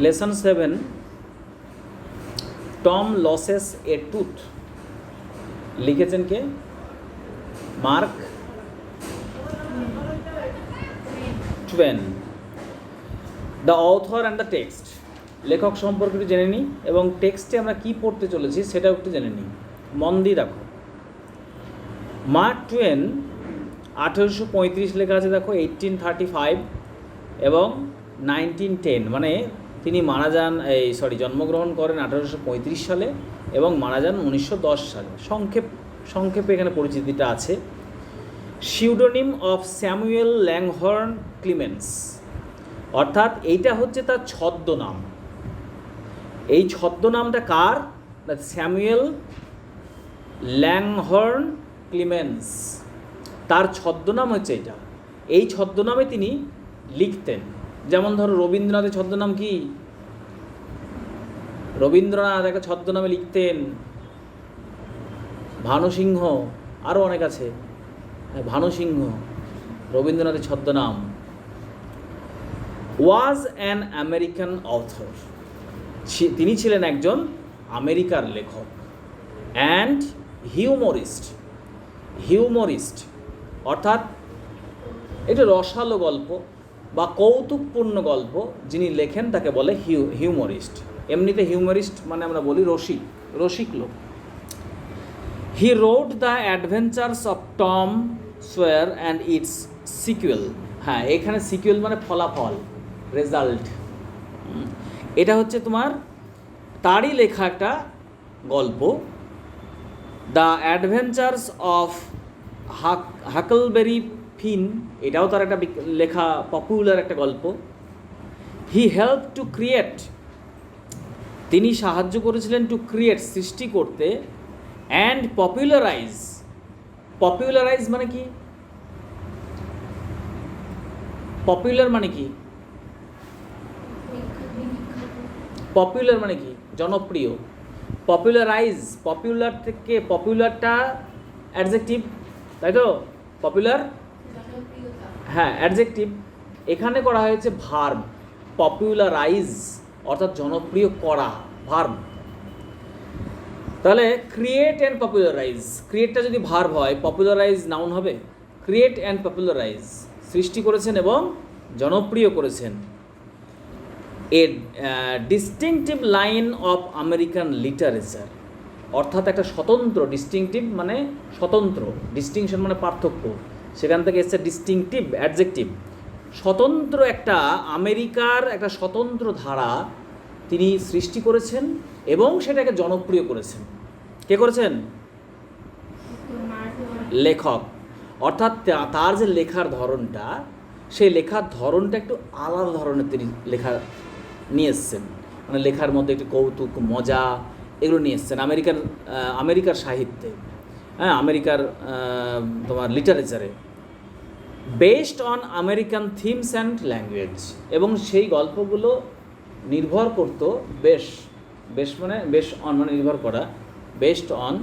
Lesson seven Tom loses a tooth লিখেছেন কে? Mark Twain the author and the text লেখক সম্পর্কে একটু জেনে নিই এবং টেক্সটে আমরা কি পড়তে চলেছি সেটাও একটু জেনে নিই। মন দিয়ে দেখো। মার্ক টুয়েন আঠেরোশো পঁয়ত্রিশ লেখা আছে দেখো এইটিন থার্টি ফাইভ এবং নাইনটিন টেন মানে তিনি মারা যান এই সরি জন্মগ্রহণ করেন আঠেরোশো পঁয়ত্রিশ সালে এবং মারা যান উনিশশো দশ সালে। সংক্ষেপ, সংক্ষেপে এখানে পরিচিতিটা আছে। Pseudonym of Samuel Langhorne Clemens অর্থাৎ এইটা হচ্ছে তার ছদ্মনাম। এই ছদ্মনামটা কার? স্যামুয়েল ল্যাংহর্ন ক্লিমেন্স তার ছদ্মনাম হচ্ছে এটা এই ছদ্মনামে তিনি লিখতেন। যেমন ধরো রবীন্দ্রনাথের ছদ্মনাম কি? রবীন্দ্রনাথ একটা ছদ্মনামে লিখতেন। ভানুসিংহ আরও অনেক আছে। হ্যাঁ, ভানুসিংহ রবীন্দ্রনাথের ছদ্মনাম। ওয়াজ অ্যান আমেরিকান অথর তিনি ছিলেন একজন আমেরিকার লেখক অ্যান্ড হিউমরিস্ট হিউমরিস্ট অর্থাৎ এটা রসালো গল্প। বা কৌতুকপূর্ণ গল্প যিনি লেখেন তাকে বলে হিউ, হিউমরিস্ট। এমনিতে হিউমরিস্ট মানে আমরা বলি রসিক রসিক লোক। He wrote the adventures of Tom Sawyer and its sequel হ্যাঁ এখানে সিকুয়েল মানে ফলাফল রেজাল্ট এটা হচ্ছে তোমার তারই লেখা একটা গল্প। দ্য অ্যাডভেঞ্চার্স অফ হাক হাকলবেরি ফিন এটাও তার একটা লেখা পপুলার একটা গল্প। হি হেল্প টু ক্রিয়েট তিনি সাহায্য করেছিলেন টু ক্রিয়েট সৃষ্টি করতে অ্যান্ড পপুলারাইজ পপুলারাইজ মানে কি? পপুলার মানে কি? পপুলার মানে কি? জনপ্রিয়। পপুলারাইজ পপুলার থেকে পপুলারটা অ্যাডজেক্টিভ তাই তো? পপুলার হ্যাঁ অ্যাডজেক্টিভ এখানে করা হয়েছে ভার্ব পপুলারাইজ অর্থাৎ জনপ্রিয় করা ভার্ব তাহলে ক্রিয়েট অ্যান্ড পপুলারাইজ ক্রিয়েটটা যদি ভার্ব হয় পপুলারাইজ নাউন হবে? ক্রিয়েট অ্যান্ড পপুলারাইজ সৃষ্টি করেছেন এবং জনপ্রিয় করেছেন। A distinctive line of American literature অর্থাৎ একটা স্বতন্ত্র ডিস্টিংটিভ মানে স্বতন্ত্র ডিস্টিংশন মানে পার্থক্য। সেখান থেকে এসছে ডিস্টিংটিভ অ্যাডজেক্টিভ স্বতন্ত্র একটা আমেরিকার একটা স্বতন্ত্র ধারা তিনি সৃষ্টি করেছেন এবং সেটাকে জনপ্রিয় করেছেন। কে করেছেন? লেখক। অর্থাৎ তার যে লেখার ধরনটা, সেই লেখার ধরনটা একটু আলাদা ধরনের তিনি লেখা নিয়ে এসছেন। মানে লেখার মধ্যে একটু কৌতুক, মজা, এগুলো নিয়ে এসছেন আমেরিকার আমেরিকার সাহিত্যে। হ্যাঁ আমেরিকার তোমার লিটারেচারে based on American themes and language এবং সেই গল্পগুলো নির্ভর করতো বেশ বেশ মানে বেশ অন মানে নির্ভর করা। বেসড অন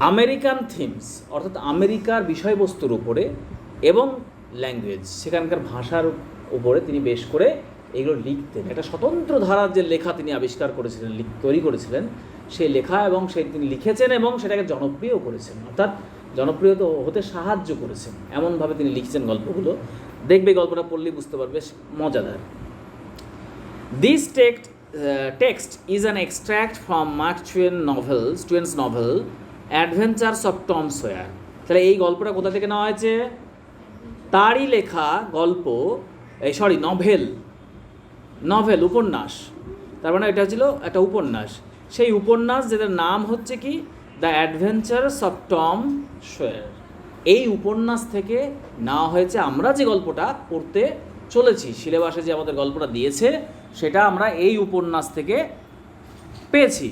আমেরিকান থিমস অর্থাৎ আমেরিকার বিষয়বস্তুর উপরে এবং ল্যাঙ্গুয়েজ সেখানকার ভাষার উপরে তিনি বেশ করে এগুলো লিখতেন। একটা স্বতন্ত্র ধারার যে লেখা তিনি আবিষ্কার করেছিলেন তৈরি করেছিলেন সেই লেখা এবং সেই তিনি লিখেছেন এবং সেটাকে জনপ্রিয় করেছেন অর্থাৎ জনপ্রিয় হতে সাহায্য করেছেন। এমনভাবে তিনি লিখছেন গল্পগুলো। দেখবে গল্পটা পড়লেই বুঝতে পারবে মজাদার। This text, text is an an from Mark Twain novels, Twain's novel Adventures of Tom Sawyer. তাহলে এই গল্পটা কোথা থেকে নেওয়া হয়েছে? তারই লেখা গল্প এই সরি নভেল নভেল উপন্যাস। তার মানে এটা ছিল একটা উপন্যাস। সেই উপন্যাস যেটার নাম হচ্ছে কি দ্য অ্যাডভেঞ্চারস অফ টম সোয়ার এই উপন্যাস থেকে নেওয়া হয়েছে আমরা যে গল্পটা পড়তে চলেছি, সিলেবাসে যে আমাদের গল্পটা দিয়েছে, সেটা আমরা এই উপন্যাস থেকে পেয়েছি,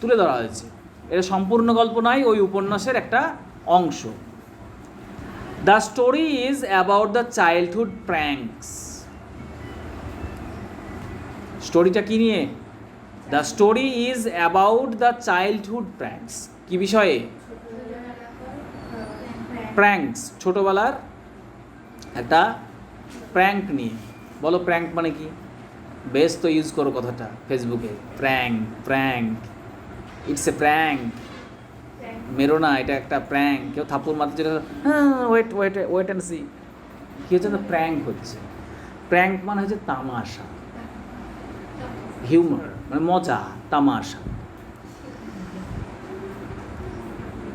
তুলে ধরা হয়েছে। এটা সম্পূর্ণ গল্প নয়, ওই উপন্যাসের একটা অংশ। The story is about the childhood pranks স্টোরিটা কি নিয়ে? The story is about the childhood pranks কি বিষয়ে? প্র্যাঙ্কস ছোটোবেলার একটা প্র্যাঙ্ক নিয়ে। বলো প্র্যাঙ্ক মানে কি? বেশ তো ইউজ করো কথাটা ফেসবুকে prank prank it's a prank মেরো না, এটা একটা প্র্যাঙ্ক কেউ থাপ্পড় মারতে চলে wait wait wait and see কী হচ্ছে প্র্যাঙ্ক হচ্ছে। প্র্যাঙ্ক মানে হচ্ছে তামাশা। হিউমার মজা, তামাশা।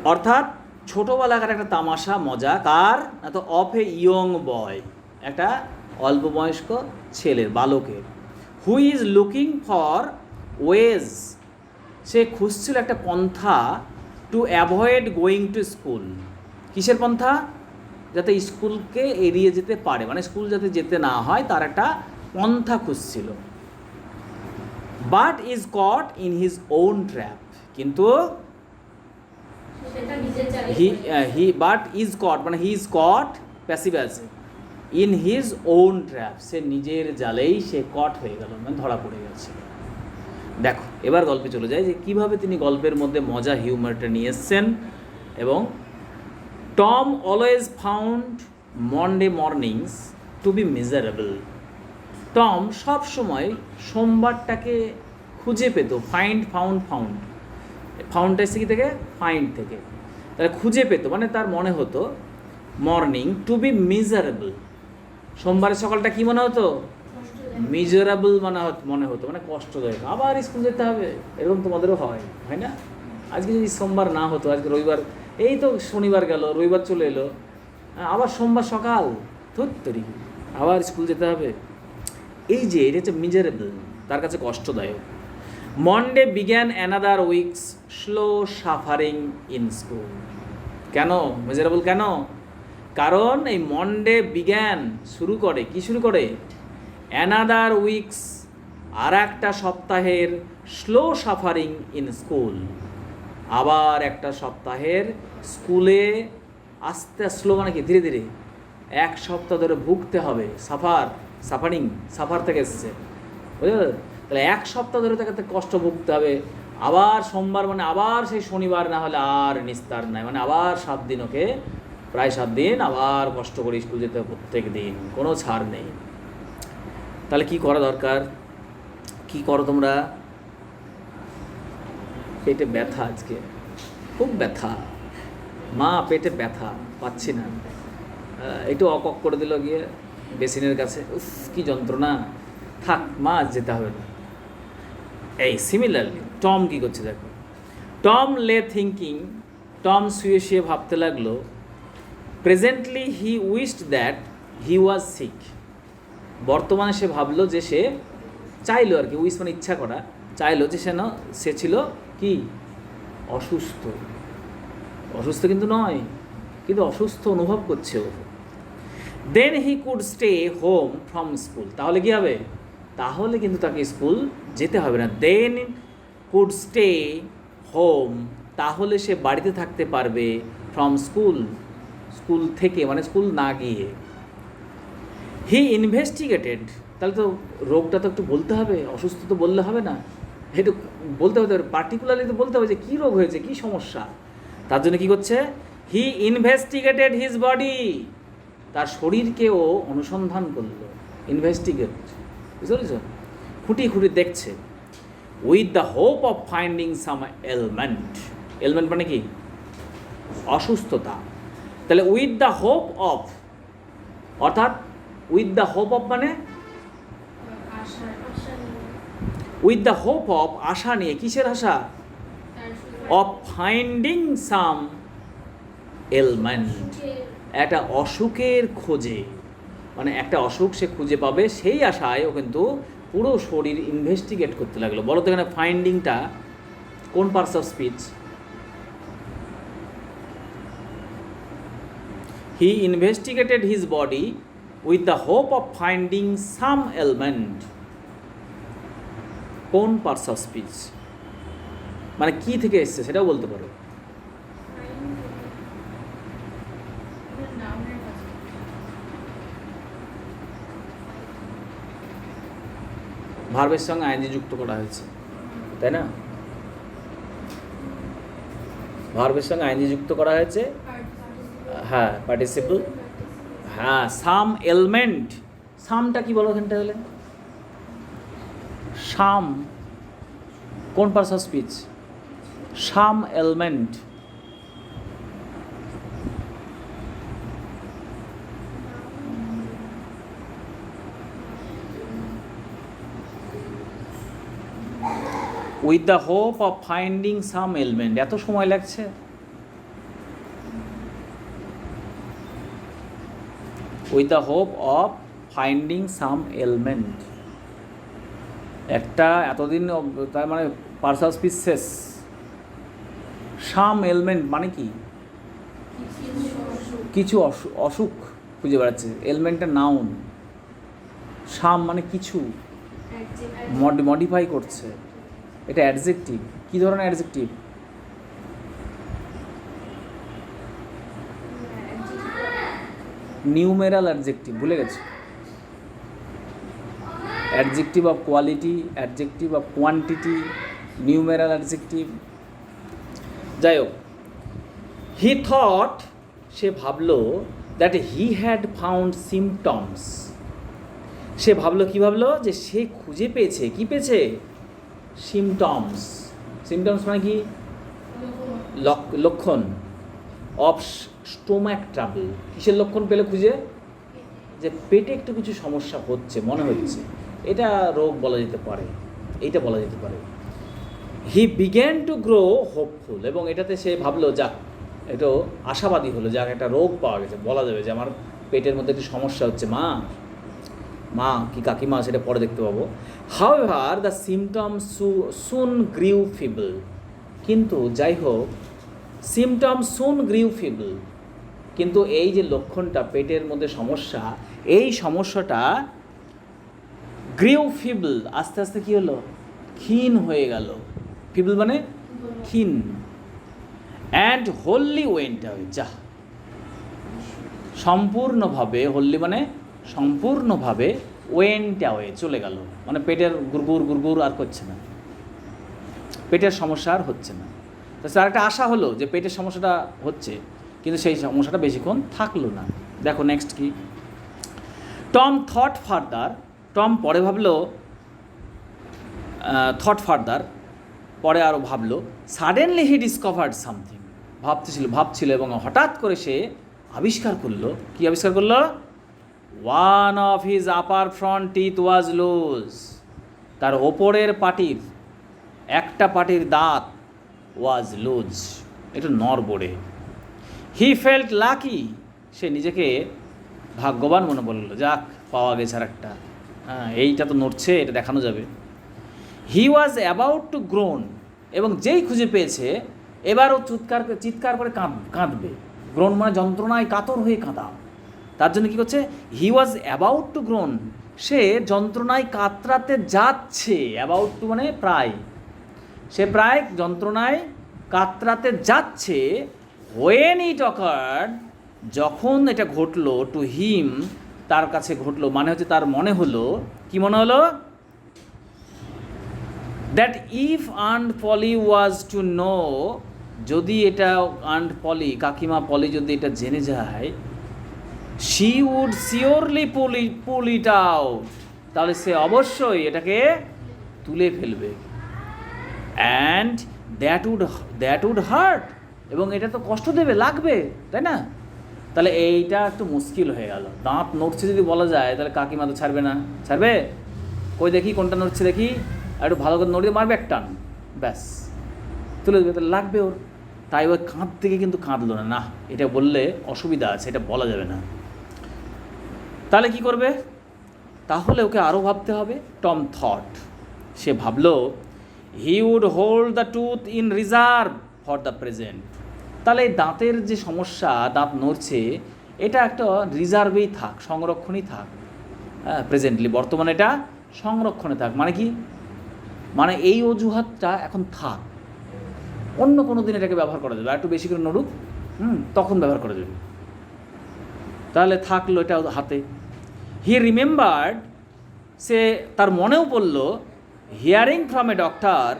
অর্থাৎ ছোটোবেলাকার একটা তামাশা, মজা। কার? না তো অফ এ ইয়ং বয়, একটা অল্প বয়স্ক ছেলের, বালকের। Who is looking for ways সে খুঁজছিল একটা পন্থা to avoid going to school কিসের পন্থা? যাতে স্কুলকে এড়িয়ে যেতে পারে। মানে স্কুল যাতে যেতে না হয়, তার একটা পন্থা খুঁজছিল। But is caught in his own trap কিন্তু he he but is caught মানে হি ইজ কট প্যাসিভ আছে ইন হিজ ওন ট্র্যাপ সে নিজের জালেই সে কট হয়ে গেল মানে ধরা পড়ে গেছে। দেখো এবার গল্পে চলে যায় যে কীভাবে তিনি গল্পের মধ্যে মজা হিউমারটা নিয়ে এসছেন এবং Tom always found Monday mornings to be miserable Tom সব সময় সোমবারটাকে খুঁজে পেত ফাইন্ড ফাউন্ড ফাউন্ড ফাউন্ডটা এসে কি থেকে? ফাইন্ড থেকে। তাহলে খুঁজে পেত মানে তার মনে হতো মর্নিং টু বি মিজারেবল সোমবারের সকালটা কি মনে হতো? মিজারেবল মানে মনে হতো মানে কষ্টদায়ক। আবার স্কুল যেতে হবে, এরকম তোমাদেরও হয় হয় না? আজকে যদি সোমবার না হতো, আজকে রবিবার, এই তো শনিবার গেল, রবিবার চলে এলো। আবার সোমবার সকাল ধরতরি আবার স্কুল যেতে হবে এই যে, এটা হচ্ছে মিজারেবল তার কাছে কষ্টদায়ক। Monday began another week's slow suffering in school কেন? মেজারেবল কেন? কারণ এই মন্ডে বিজ্ঞান শুরু করে, কি শুরু করে? অ্যানাদার উইকস আর একটা সপ্তাহের স্লো সাফারিং ইন স্কুল আবার একটা সপ্তাহের স্কুলে আস্তে, স্লো মানে কি? ধীরে ধীরে। এক সপ্তাহ ধরে ভুগতে হবে সাফার সাফারিং সাফার থেকে এসছে। বুঝতে পারলে? তাহলে এক সপ্তাহ ধরে তাকে কষ্ট ভুগতে হবে। আবার সোমবার মানে আবার সেই শনিবার না হলে আর নিস্তার নাই। মানে আবার সাত দিন ওকে, প্রায় সাত দিন আবার কষ্ট করে স্কুল যেতে হবে প্রত্যেক দিন। কোনো ছাড় নেই। তাহলে কি করা দরকার? কি করো তোমরা? পেটে ব্যথা আজকে। খুব ব্যথা। মা, পেটে ব্যথা। পাচ্ছি না। একটু অকক করে দিল গিয়ে। বেসিনের কাছে, উফ, কি যন্ত্রণা। থাক, মা যেতে হবে না। এই সিমিলারলি টম কি করছে দেখো। টম লে থিঙ্কিং টম শুয়ে শুয়ে ভাবতে লাগল presently he wished that he was sick বর্তমানে সে ভাবলো যে সে চাইলো আর কি উইস মানে ইচ্ছা করা। চাইলো যে সে ন- সে ছিল কি? অসুস্থ। অসুস্থ কিন্তু নয়, কিন্তু অসুস্থ অনুভব করছে ও। Then he could stay home from school তাহলে কি হবে? তাহলে কিন্তু তাকে স্কুল যেতে হবে না। দেন কুড স্টে হোম তাহলে সে বাড়িতে থাকতে পারবে ফ্রম স্কুল স্কুল থেকে মানে স্কুল না গিয়ে। হি ইনভেস্টিগেটেড তাহলে তো রোগটা তো একটু বলতে হবে, অসুস্থ তো বললে হবে না। একটু বলতে হবে পার্টিকুলারলি তো বলতে হবে যে কী রোগ হয়েছে, কী সমস্যা? তার জন্য কী করছে? হি ইনভেস্টিগেটেড হিজ বডি তার শরীরকেও অনুসন্ধান করল ইনভেস্টিগেট বুঝতে পেরেছ? খুঁটি খুঁটি দেখছে। With the hope of finding some element element মানে কি? অসুস্থতা। তাহলে উইথ দ্য হোপ অফ অর্থাৎ উইথ দ্য হোপ অফ মানে? উইথ দ্য হোপ অফ আশা নিয়ে কিসের আশা? অফ ফাইন্ডিং সাম এলমেন্ট একটা অসুখের খোঁজে মানে একটা অসুখ সে খুঁজে পাবে, সেই আশায় ও কিন্তু পুরো শরীর ইনভেস্টিগেট করতে লাগল। বলো তো এখানে ফাইন্ডিংটা কোন parts of speech he investigated his body with the hope of finding some element কোন পার্টস অফ স্পিচ মানে কি থেকে এসছে সেটাও বলতে পারো নাউনের কাছে ভার্বের সঙ্গে আইনজি যুক্ত করা হয়েছে, তাই না? ভার্বের সঙ্গে আইনজি যুক্ত করা হয়েছে? হ্যাঁ পার্টিসিপল হ্যাঁ সাম এলমেন্ট সামটা কি বলো ওখানটা হলে সাম কোন parts of speech some ailment with the hope of finding some ailment এত সময় লাগছে? With the hope of finding some ailment একটা এতদিন তার মানে পার্সাল স্পিচ শেষ সাম এলমেন্ট মানে কি? কিছু অসু- অসুখ খুঁজে বেড়াচ্ছে। এলমেন্টের নাউন সাম মানে কিছু। মডিফাই করছে। এটা অ্যাডজেক্টিভ কী ধরনের অ্যাডজেক্টিভ নিউমেরাল অ্যাডজেক্টিভ ভুলে গেছো। Adjective of quality adjective of quantity numeral adjective যাই হোক হি থট সে ভাবলো that he had found symptoms সে ভাবলো, কি ভাবলো? যে সে খুঁজে পেয়েছে, কি পেয়েছে? সিমটমস সিমটমস মানে কি? লক- লক্ষণ. অফ স্টোম্যাক ট্রাবল কিসের লক্ষণ পেলে খুঁজে? যে পেটে একটু কিছু সমস্যা হচ্ছে, মনে হচ্ছে। এটা রোগ বলা যেতে পারে। এইটা বলা যেতে পারে। He began to grow hopeful এবং এটাতে সে ভাবলো, যাক, একটু আশাবাদী হলো। যাক, একটা রোগ পাওয়া গেছে। বলা যাবে যে আমার পেটের মধ্যে একটু সমস্যা হচ্ছে। মা মা কি কাকিমা সেটা পরে দেখতে পাবো। হাউ এভার দ্য সিমটম সু সুন গ্রিউ ফিবল কিন্তু যাই হোক সিমটম সুন গ্রিউ ফিবল কিন্তু এই যে লক্ষণটা, পেটের মধ্যে সমস্যা, এই সমস্যাটা গ্রিউ ফিবল আস্তে আস্তে কি হলো? ক্ষীণ হয়ে গেল। ফিবল মানে ক্ষীণ। অ্যান্ড হোল্লি ওয়েন্ট যা সম্পূর্ণভাবে হোল্লি মানে সম্পূর্ণভাবে ওয়েন্ট অ্যাওয়ে চলে গেল। মানে পেটের গুড়গুড় গুড়গুড় আর করছে না। পেটের সমস্যা আর হচ্ছে না। তো তার একটা আশা হলো যে পেটের সমস্যাটা হচ্ছে, কিন্তু সেই সমস্যাটা বেশিক্ষণ থাকল না। দেখো নেক্সট কি। টম থট ফার্দার, টম পরে ভাবলো থট ফার্দার পরে আরও ভাবলো সাডেনলি হি ডিসকভার্ড সামথিং ভাবতেছিল, ভাবছিল এবং হঠাৎ করে সে আবিষ্কার করল। কি আবিষ্কার করল? One of his upper front teeth was loose তার ওপরের পাটির, একটা পাটির দাঁত ওয়াজ লুজ একটু নড়বড়ে হি ফেল্ট লাকি সে নিজেকে ভাগ্যবান মনে বলল যাক, পাওয়া গেছে আর একটা হ্যাঁ এইটা তো নড়ছে, এটা দেখানো যাবে। He was about to groan এবং যেই খুঁজে পেয়েছে এবারও চিৎকার চিৎকার করে কাঁদ কাঁদবে। গ্রোন মানে যন্ত্রণায় কাতর হয়ে কাঁদা। তার জন্য কী করছে? He was about to groan সে যন্ত্রণায় কাতরাতে যাচ্ছে। অ্যাবাউট টু মানে প্রায়। সে প্রায় যন্ত্রণায় কাতরাতে যাচ্ছে। হোয়েন ইট অকার্ড যখন এটা ঘটলো টু হিম তার কাছে ঘটলো মানে হচ্ছে তার মনে হলো, কি মনে হলো? That if aunt Polly was to know যদি এটা আন্ড পলি কাকিমা পলি যদি এটা জেনে যায় শি উড শিওরলি পুলি পুল ইট আউট তাহলে সে অবশ্যই এটাকে তুলে ফেলবে। And that would that would hurt এবং এটা তো কষ্ট দেবে, লাগবে, তাই না? তাহলে এইটা একটু মুশকিল হয়ে গেল। দাঁত নড়ছে যদি বলা যায়, তাহলে কাকিমা তো ছাড়বে না। ছাড়বে? কই দেখি, কোনটা নড়ছে দেখি? আর একটু ভালো করে নড়িয়ে মারবে এক টান ব্যাস। তুলে দেবে, তাহলে লাগবে ওর। তাই ওই কাঁধ থেকে কিন্তু কাঁদলো না। না এটা বললে অসুবিধা আছে, এটা বলা যাবে না। তাহলে কি করবে? তাহলে ওকে আরও ভাবতে হবে টম থট সে ভাবলো he would hold the tooth in reserve for the present তাহলে দাঁতের যে সমস্যা, দাঁত নড়ছে, এটা একটা রিজার্ভেই থাক, সংরক্ষণেই থাক। হ্যাঁ প্রেজেন্টলি বর্তমানে এটা সংরক্ষণে থাক। মানে কি? মানে এই অজুহাতটা এখন থাক। অন্য কোনো দিন এটাকে ব্যবহার করা যাবে। একটু বেশি করে নড়ুক, হুম, তখন ব্যবহার করা যাবে। তাহলে থাকল এটা হাতে। হি রিমেম্বার্ড সে তার মনেও পড়ল হিয়ারিং ফ্রম এ ডক্টর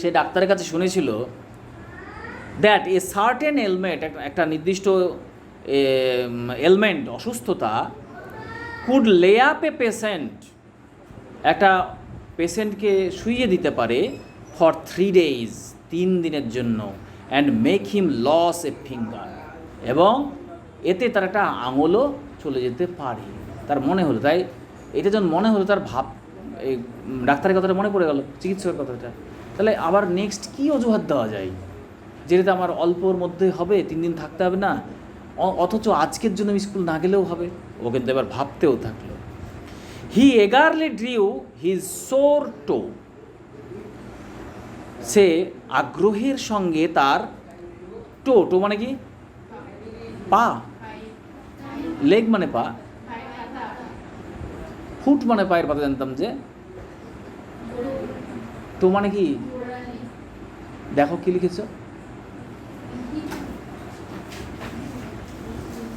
সে ডাক্তারের কাছে শুনেছিল দ্যাট এ সার্টেন এলমেন্ট একটা নির্দিষ্ট এলমেন্ট অসুস্থতা কুড লে আপ এ পেশেন্ট একটা পেশেন্টকে শুইয়ে দিতে পারে ফর থ্রি ডেজ তিন দিনের জন্য and make him lose a finger এবং এতে তার একটা আঙুলও চলে যেতে পারে। তার মনে হলো, তাই এটা যখন মনে হলো, তার ভাব, এই ডাক্তারের কথাটা মনে পড়ে গেল, চিকিৎসকের কথাটা। তাহলে আবার নেক্সট কী অজুহাত দেওয়া যায়? যেটাতে আমার অল্পর মধ্যে হবে, তিন দিন থাকতে হবে না অথচ আজকের জন্য স্কুল না গেলেও হবে। ও কিন্তু এবার ভাবতেও থাকল। He eagerly drew his sore toe সে আগ্রহের সঙ্গে তার টো টো মানে কি? পা। লেগ মানে পা। ফুট মানে পায়ের পাতা জানতাম যে তো মানে কি? দেখো কি লিখেছো?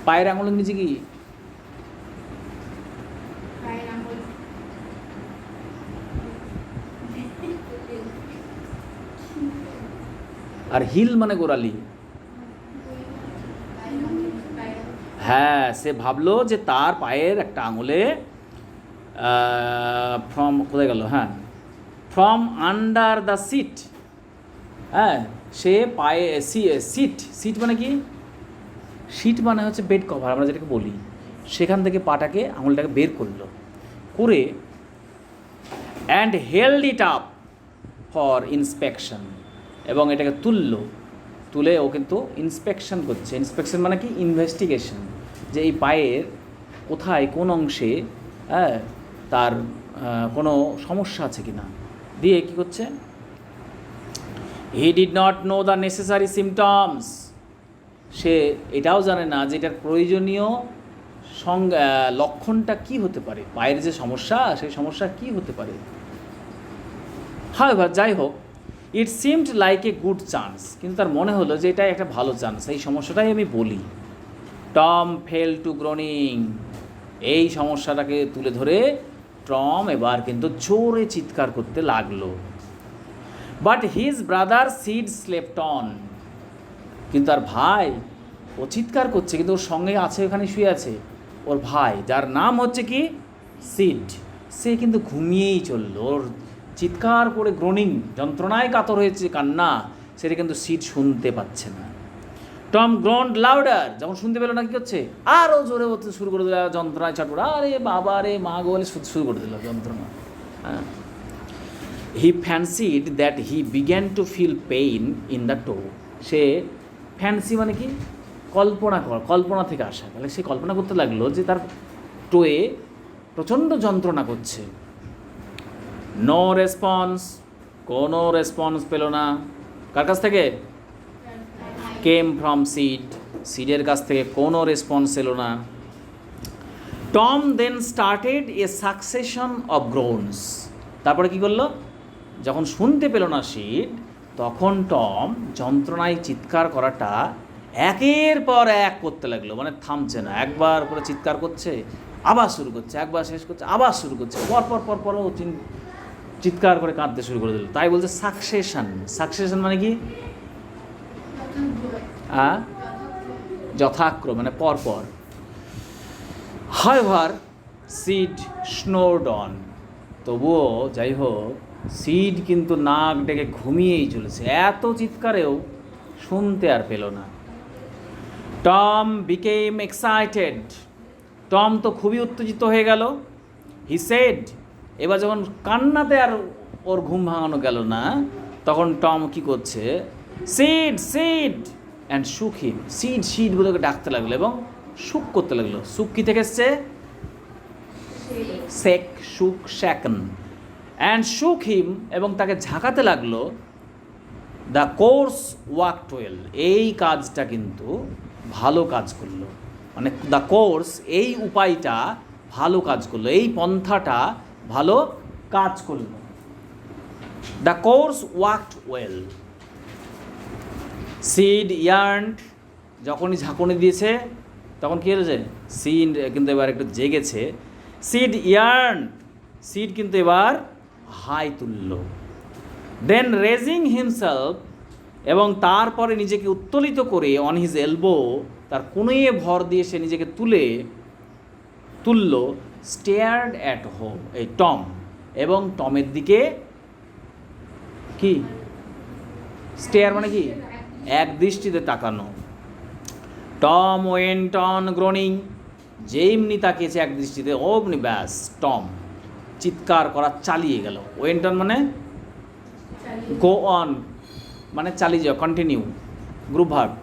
পায়ের আঙুলের নিচে কি? আর হিল মানে গোড়ালি। হ্যাঁ সে ভাবলো যে তার পায়ের একটা আঙুলে ফ্রম কোথায় গেল? হ্যাঁ। ফ্রম আন্ডার দ্য সিট হ্যাঁ সে পায়ে সিট সিট মানে কি? সিট মানে হচ্ছে বেড কভার আমরা যেটাকে বলি। সেখান থেকে পাটাকে, আঙুলটাকে বের করল। করে and held it up for inspection এবং এটাকে তুললো। তুলে ও কিন্তু ইন্সপেকশন করছে। ইন্সপেকশন মানে কি? ইনভেস্টিগেশন যে এই পায়ের কোথায়, কোন অংশে হ্যাঁ তার কোনো সমস্যা আছে কি না দিয়ে কি করছে? He did not know the necessary symptoms সে এটাও জানে না যে এটার প্রয়োজনীয় সং লক্ষণটা কি হতে পারে? পায়ের যে সমস্যা, সেই সমস্যা কি হতে পারে? হাওয়েভার যাই হোক it seemed like a good chance কিন্তু তার মনে হলো যে এটা একটা ভালো চান্স এই সমস্যাটাই আমি বলি। টম ফেল টু গ্রোনিং এই সমস্যাটাকে তুলে ধরে টম এবার কিন্তু জোরে চিৎকার করতে লাগল। But his brother Sid slept on কিন্তু আর ভাই, ও চিৎকার করছে, কিন্তু ওর সঙ্গে আছে, ওখানে শুয়ে আছে। ওর ভাই, যার নাম হচ্ছে কি? সিড সে কিন্তু ঘুমিয়েই চলল। ওর চিৎকার করে গ্রোনিং যন্ত্রণায় কাতর হয়েছে কান্না, সেটা কিন্তু সিট শুনতে পাচ্ছে না। টম গ্রন্ড লাউডার, যখন শুনতে পেল না, কি করছে? আরও জোরে বলতে শুরু করে দিল, যন্ত্রণায় ছাটপড় আরে বাবা রে, মা গো, বলে শুরু করে দিল যন্ত্রণা। হ্যাঁ? He fancied that he began to feel pain in the toe say fancy মানে কি? কল্পনা কর, কল্পনা থেকে আসা। তাহলে সে কল্পনা করতে লাগল যে তার টোয়ে প্রচণ্ড যন্ত্রণা করছে। নো রেসপন্স কোনো রেসপন্স পেল না। কার কাছ থেকে? কেম ফ্রম সিড সিডের কাছ থেকে কোনো রেসপন্স এলো না। Tom then started a succession of groans তারপরে কি করল? যখন শুনতে পেল না সিড তখন টম যন্ত্রণায় চিৎকার করাটা একের পর এক করতে লাগল। মানে থামছে না। একবার করে চিৎকার করছে, আবার শুরু করছে, একবার শেষ করছে, আবার শুরু করছে। পর পর পর পর ও চিন- চিৎকার করে কাঁদতে শুরু করে দিল। তাই বলছে সাকসেশন সাকসেশন মানে কি? হ্যাঁ? যথাক্রম মানে পরপর। হাইভার সিড স্নোড অন তবুও, যাই হোক সিড কিন্তু নাক ডেকে ঘুমিয়েই চলেছে। এত চিৎকারেও শুনতে আর পেল না। টম বিকেম এক্সাইটেড টম তো খুবই উত্তেজিত হয়ে গেল। হি সেড এবার যখন কান্নাতে আর ওর ঘুম ভাঙানো গেল না, তখন টম কি করছে? সিড সিড অ্যান্ড সুখ হিম সিড সিড বলে ডাকতে লাগল এবং সুখ করতে লাগল। সুখ কি থেকে এসছে? সেক সুখ শ্যাকন অ্যান্ড সুখ হিম এবং তাকে ঝাঁকাতে লাগল। দ্য কোর্স ওয়াক টুয়েল এই কাজটা কিন্তু ভালো কাজ করল। মানে দ্য কোর্স এই উপায়টা ভালো কাজ করল। এই পন্থাটা ভালো কাজ করল। The course worked well Sid yawned যখনই ঝাঁকুনি দিয়েছে, তখন কী হয়েছে? সিড কিন্তু এবার একটু জেগেছে। সিড ইয়ার্ন সিড কিন্তু এবার হাই তুলল। দেন রেজিং হিমসেলফ এবং তারপরে নিজেকে উত্তোলিত করে অন হিজ এলবো তার কোনোয়ে ভর দিয়ে সে নিজেকে তুলে তুলল স্টেয়ার্ড অ্যাট হোম এই টম এবং টমের দিকে কি? স্টেয়ার মানে কি? এক দৃষ্টিতে তাকানো। টম ওয়েন্ট অন গ্রোনিং যেমনি তাকিয়েছে এক দৃষ্টিতে অমনি ব্যাস টম চিৎকার করা চালিয়ে গেল। ওয়েন্ট অন মানে গো অন মানে চালিয়ে যাও continue group verb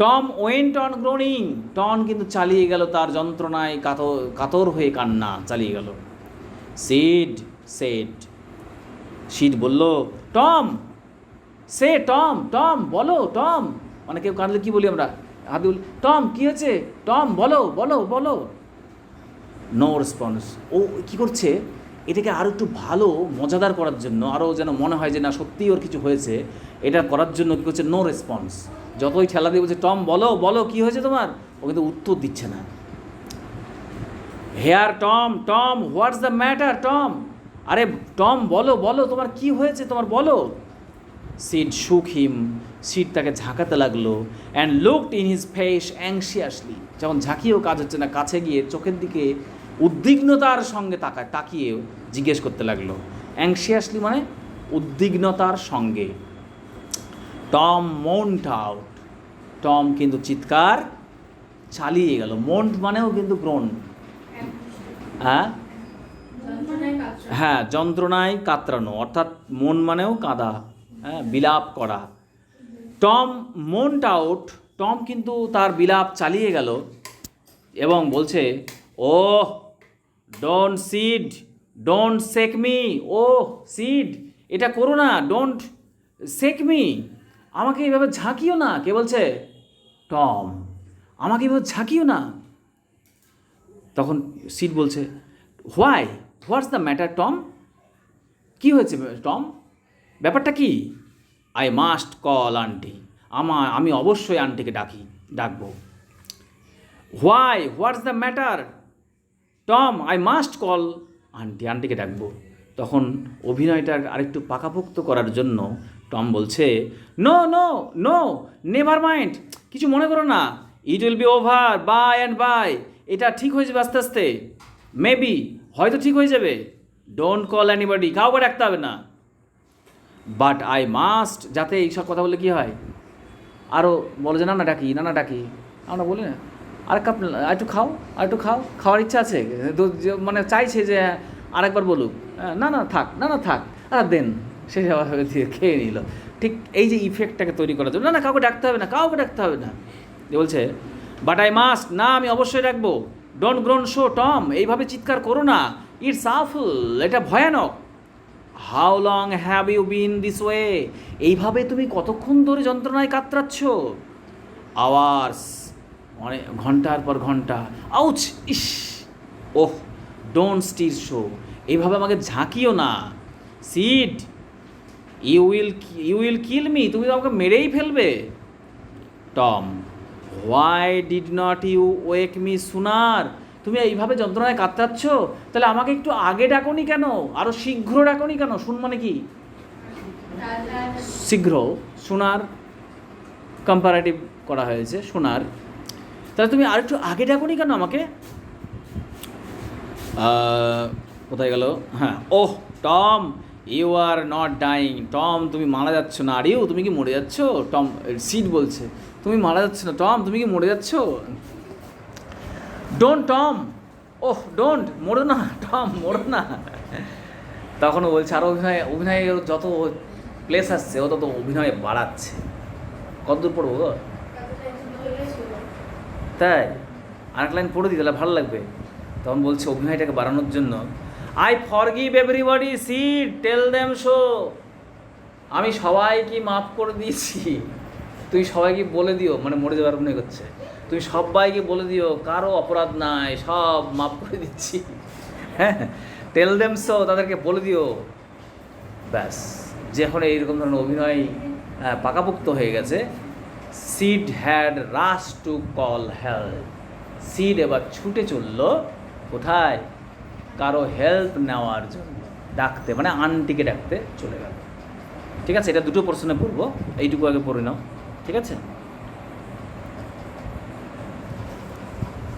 Tom went on groaning Tom কিন্তু চালিয়ে গেল তার যন্ত্রণায় কাতর কাতর হয়ে কান্না চালিয়ে গেল। সিড সেড সিড বলল টম সে টম টম, বলো, টম। মানে কেউ কাঁদলে কি বলি আমরা? হাতে বলি টম, কি হয়েছে? টম, বলো বলো বলো। নো রেসপন্স ও কি করছে? এটাকে আরও একটু ভালো, মজাদার করার জন্য আরও যেন মনে হয় যে না, সত্যিই ওর কিছু হয়েছে, এটা করার জন্য কী করছে? নো রেসপন্স যতই ঠেলা দিয়ে বলছে, টম, বলো বলো, কি হয়েছে তোমার? ও কিন্তু উত্তর দিচ্ছে না। Here Tom Tom what's the matter Tom আরে টম বলো বলো, তোমার কি হয়েছে? তোমার বলো। সিড শুক হিম সিড তাকে ঝাঁকাতে লাগল and looked in his face anxiously যখন ঝাঁকিয়েও কাজ হচ্ছে না কাছে গিয়ে চোখের দিকে উদ্বিগ্নতার সঙ্গে তাকায় তাকিয়ে জিজ্ঞেস করতে লাগল। অ্যাংশিয়াসলি মানে উদ্বিগ্নতার সঙ্গে। টম মন্ট আউট টম কিন্তু চিৎকার চালিয়ে গেল। মন্ট মানেও কিন্তু গ্রোন হ্যাঁ। হ্যাঁ যন্ত্রণায় কাতরানো। অর্থাৎ মন মানেও কাঁদা। বিলাপ করা। Tom Mont out. টম কিন্তু তার বিলাপ চালিয়ে গেল এবং বলছে ও don't Sid, don't shake me oh Sid, এটা করো না, ডোন্ট সেক মি। আমাকে এইভাবে ঝাঁকিও না। কে বলছে? টম। আমাকে এইভাবে ঝাঁকিও না। তখন সিড বলছে, why, what's the matter Tom? কি হয়েছে, টম? ব্যাপারটা কি? আই মাস্ট কল আন্টি আমার আমি অবশ্যই আন্টিকে ডাকি, ডাকবো। Why what's the matter Tom I must call auntie আন্টিকে ডাকবো। তখন অভিনয়টা আরেকটু পাকাপোক্ত করার জন্য টম বলছে no no no never mind কিছু মনে করো না। It will be over by and by এটা ঠিক হয়ে যাবে আস্তে আস্তে। মেবি হয়তো ঠিক হয়ে যাবে। ডোন্ট কল অ্যানিবডি কাউকে ডাকতে হবে না। বাট আই মাস্ট যাতে এইসব কথা বলে কি হয়? আরও বলে যে না না ডাকি না না ডাকি। আমরা বলি না আর কাপ, আর একটু খাও, আর একটু খাও। খাওয়ার ইচ্ছা আছে। মানে চাইছে যে, আরেকবার বলুক। না না, থাক, না না, থাক, আর দেন। সে দিয়ে খেয়ে নিল। ঠিক এই যে ইফেক্টটাকে তৈরি করার জন্য, না না, কাউকে ডাকতে হবে না, কাউকে ডাকতে হবে না। যে বলছে বাট আই মাস্ট না, আমি অবশ্যই রাখব ডোন্ট গ্রোন শো টম এইভাবে চিৎকার করো না। ইটস আফুল এটা ভয়ানক। How long have you been this way এইভাবে তুমি কতক্ষণ ধরে যন্ত্রণায় কাতরাচ্ছ? আওয়ার্স অনেক ঘণ্টার পর ঘণ্টা। আউচ ইস! ওহ ডোন্ট স্টির শো এইভাবে আমাকে ঝাঁকিও না। Sid you will you will kill me তুমি আমাকে মেরেই ফেলবে। Tom why did not you wake me sooner তুমি এইভাবে যন্ত্রণায় কাতরাচ্ছ? তাহলে আমাকে একটু আগে ডাকোনি কেন? আরও শীঘ্র ডাকোনি কেন? শুন মানে কি? শীঘ্র। সোনার কম্পারেটিভ করা হয়েছে, সোনার। তাহলে তুমি আর একটু আগে ডাকোনি কেন আমাকে? কোথায় গেল? হ্যাঁ। ওহ, Tom you are not dying Tom, তুমি মারা যাচ্ছ না। আর ইউ তুমি কি মরে যাচ্ছ? টম সিট বলছে। তুমি মারা যাচ্ছ না। টম, তুমি কি মরে যাচ্ছ? ডোন্ট টম ওহ ডোন্ট মরো না টম মরো না। তখন বলছে আরও অভিনয়, অভিনয়ে ওর যত প্লেস আসছে, ও তত অভিনয় বাড়াচ্ছে। কতদূর পড়ব গো? তাই? আরেক লাইন পড়ে দিই, তাহলে ভালো লাগবে। তখন বলছে, অভিনয়টাকে বাড়ানোর জন্য I forgive everybody Sid tell them so আমি সবাইকে মাফ করে দিয়েছি। তুই সবাইকে বলে দিও মানে মরে যাওয়ার মনে করছে। তুই সবাইকে বলে দিও, কারও অপরাধ নাই, সব মাফ করে দিচ্ছি। হ্যাঁ টেল দেম শো তাদেরকে বলে দিও। ব্যাস যখন এইরকম ধরনের অভিনয় পাকাপোক্ত হয়ে গেছে। Sid had rush to call help Sid এবার ছুটে চলল কোথায়? কারও হেল্প নেওয়ার জন্য। ডাকতে মানে আন্টিকে ডাকতে চলে গেল। ঠিক আছে, এটা দুটো প্রশ্নে পড়ব, এইটুকু আগে পড়ে নাও। ঠিক আছে?